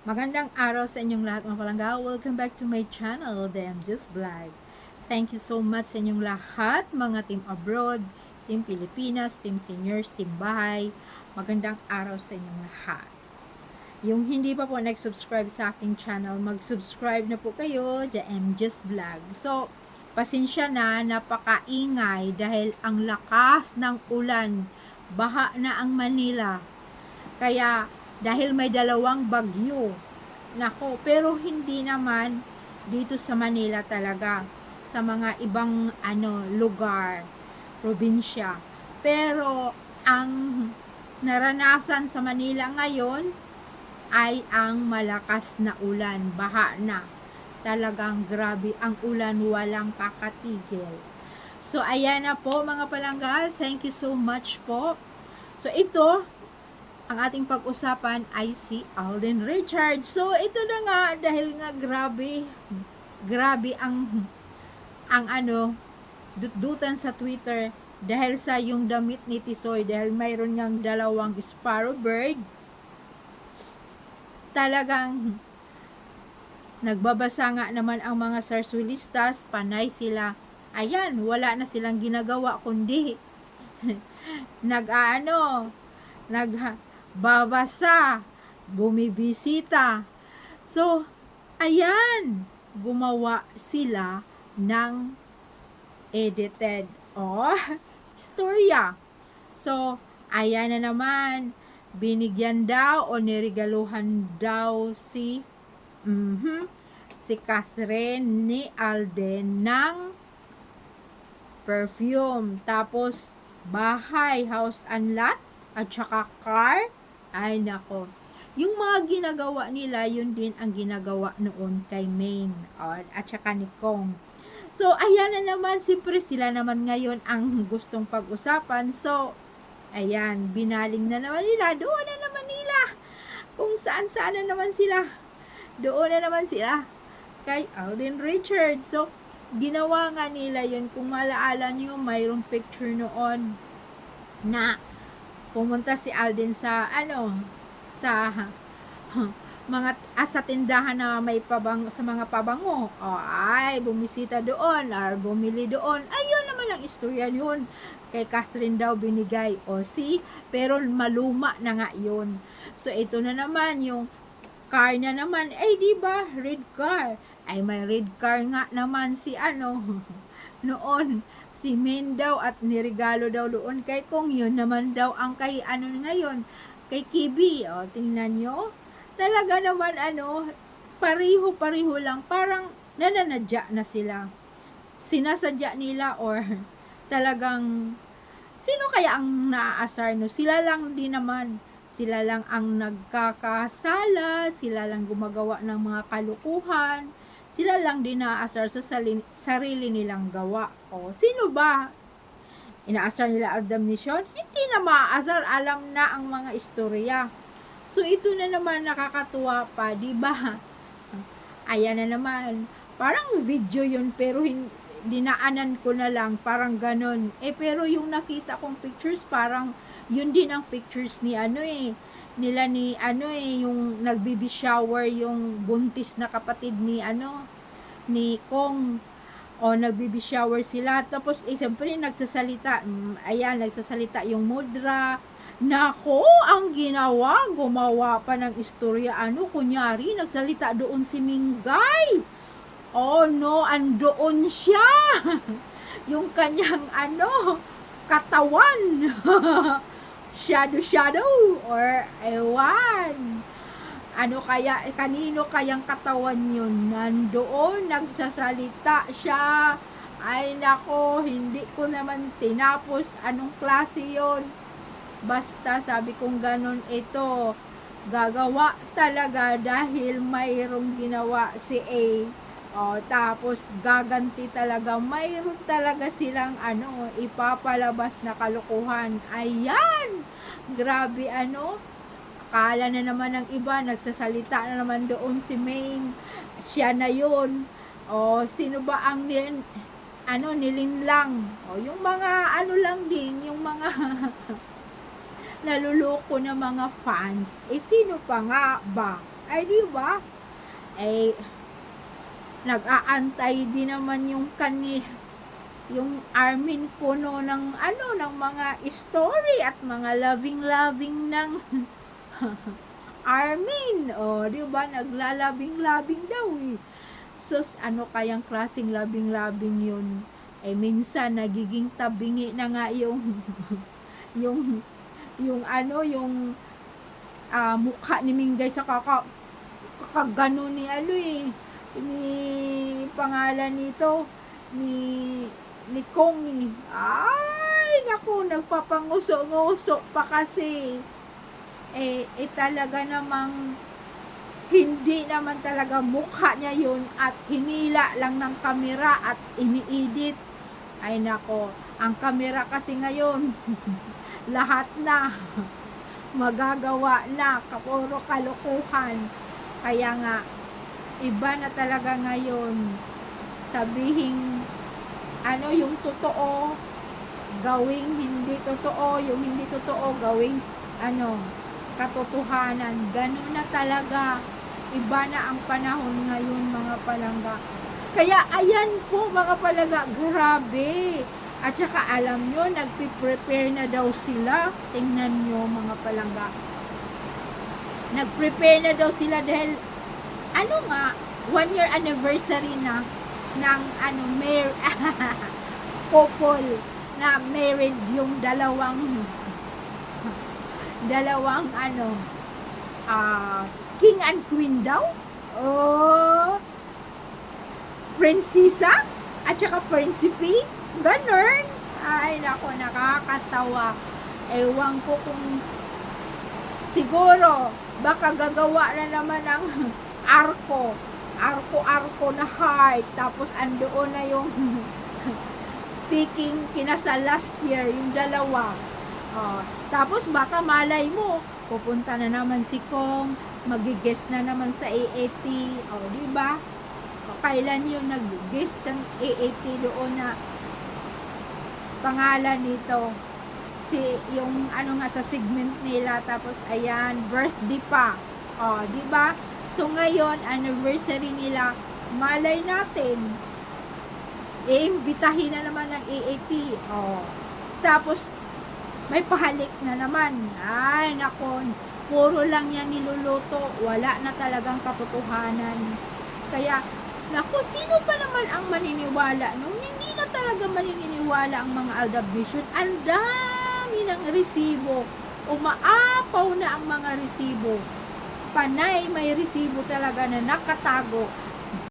Magandang araw sa inyong lahat mga palangga. Welcome back to my channel, The Just Vlog. Thank you so much sa inyong lahat, mga team abroad, team Pilipinas, team seniors, team bahay. Magandang araw sa inyong lahat. Yung hindi pa po nag-subscribe sa aking channel, mag-subscribe na po kayo, The Just Vlog. So, pasensya na, napakaingay dahil ang lakas ng ulan, baha na ang Manila. Kaya, dahil may dalawang bagyo. Nako, pero hindi naman dito sa Manila talaga. Sa mga ibang ano lugar, probinsya. Pero ang naranasan sa Manila ngayon ay ang malakas na ulan, baha na. Talagang grabe ang ulan, walang kakatigil. So ayan na po mga palangga, thank you so much po. So ito, ang ating pag-usapan ay si Alden Richards. So, ito na nga, dahil nga grabe, grabe ang, ang ano, dutdutan sa Twitter, dahil sa yung damit ni Tisoy, dahil mayroon niyang dalawang sparrow bird, talagang, nagbabasa nga naman ang mga sarsulistas, panay sila, ayan, wala na silang ginagawa, kundi, nag-ano, nag babasa, bumibisita. So, ayan, gumawa sila ng edited or storya. So, ayan na naman, binigyan daw o niregaluhan daw si mhm, si Catherine ni Alden ng perfume. Tapos, bahay, house and lot, at saka car, ay nako. Yung mga ginagawa nila, yun din ang ginagawa noon kay Maine at, saka ni Kong. So, ayan na naman, siyempre sila naman ngayon ang gustong pag-usapan. So, ayan, binaling na naman nila. Doon na naman nila. Kung saan-saan na naman sila. Doon na naman sila. Kay Alden Richards. So, ginawa nga nila yun. Kung malaala nyo, mayroong picture noon na pumunta si Alden sa ano sa mga ah, sa tindahan na may pabang sa mga pabango. O ay bumisita doon or bumili doon. Ayun naman ang istorya yun. Kay Catherine daw binigay. O si pero maluma na nga yun. So ito na naman yung car niya naman. Ay di ba? Red car. Ay may red car nga naman si ano noon si Min daw at nirigalo daw doon. Kay Kong yun naman daw ang kay ano ngayon kay Kibi. O tingnan nyo. Talaga naman ano pariho-pariho lang. Parang nananadya na sila. Sinasadya nila or talagang sino kaya ang naaasar no? Sila lang din naman. Sila lang ang nagkakasala. Sila lang gumagawa ng mga kalukuhan sila lang din naaasar sa sarili, nilang gawa. O, sino ba? Inaasar nila ang damnisyon? Hindi na maaasar. Alam na ang mga istorya. So, ito na naman nakakatuwa pa, di ba? Ayan na naman. Parang video yun, pero hin- dinaanan ko na lang, parang ganon. Eh, pero yung nakita kong pictures, parang yun din ang pictures ni ano eh, nila ni ano eh yung nagbibi shower yung buntis na kapatid ni ano ni Kong o nagbibi shower sila tapos eh siyempre nagsasalita mm, ayan nagsasalita yung mudra Nako, ang ginawa, gumawa pa ng istorya, ano, kunyari, nagsalita doon si Mingay. Oh no, andoon siya. yung kanyang, ano, katawan. shadow shadow or ewan. Ano kaya eh, kanino kayang katawan yun? Nandoon nagsasalita siya. Ay nako hindi ko naman tinapos. Anong klase yon basta sabi kong ganon ito gagawa talaga dahil mayroong ginawa si A o, tapos gaganti talaga. Mayroon talaga silang ano, ipapalabas na kalukuhan. Ayan! Grabe ano. Akala na naman ng iba, nagsasalita na naman doon si Maine. Siya na yun. O, sino ba ang nilin, ano, nilinlang? O, yung mga ano lang din, yung mga naluloko na mga fans. Eh, sino pa nga ba? Ay, di ba? Eh, nag-aantay din naman yung kani yung Armin puno ng ano ng mga story at mga loving-loving ng Armin. O, di ba? Naglalabing-labing daw eh. Sus, ano kayang klaseng labing-labing yun? Eh, minsan, nagiging tabingi na nga yung, yung, yung ano, yung ah, mukha ni Mingay sa kaka, kakagano ni ano eh, ni pangalan nito, ni, ni Kong eh. Ay, naku, nagpapanguso-nguso pa kasi. Eh, eh talaga namang hindi naman talaga mukha niya yun at hinila lang ng kamera at ini-edit. Ay nako, ang kamera kasi ngayon, lahat na magagawa na, kapuro kalokohan. Kaya nga, iba na talaga ngayon. Sabihin ano yung totoo gawing hindi totoo yung hindi totoo gawing ano katotohanan. Ganun na talaga. Iba na ang panahon ngayon mga palangga. Kaya ayan po mga palangga grabe. At saka alam nyo nagpi-prepare na daw sila. Tingnan nyo mga palangga. Nag-prepare na daw sila dahil ano nga one year anniversary na ng ano mar couple na married yung dalawang dalawang ano ah king and queen daw? Oh prinsesa? At saka prinsipe ganun ay nako nakakatawa. Ewan ko kung siguro baka gagawa na naman ng arko. Arko-arko na heart tapos andoon na yung picking kinasal last year yung dalawa. Oh, tapos baka malay mo pupunta na naman si Kong magigest na naman sa AAT oh, di ba? O, kailan yung nag-guest ng AAT doon na pangalan nito? Si yung ano nga sa segment nila tapos ayan birthday pa. Oh di ba so ngayon anniversary nila. Malay natin. Iimbitahin na naman ng AAT oh. Tapos may pahalik na naman. Ay nako. Puro lang yan niluluto. Wala na talagang katotohanan. Kaya Naku, sino pa naman ang maniniwala? Nung hindi na talaga maniniwala ang mga Aldab Vision? Ang dami ng resibo. Umaapaw na ang mga resibo. Panay may resibo talaga na nakatago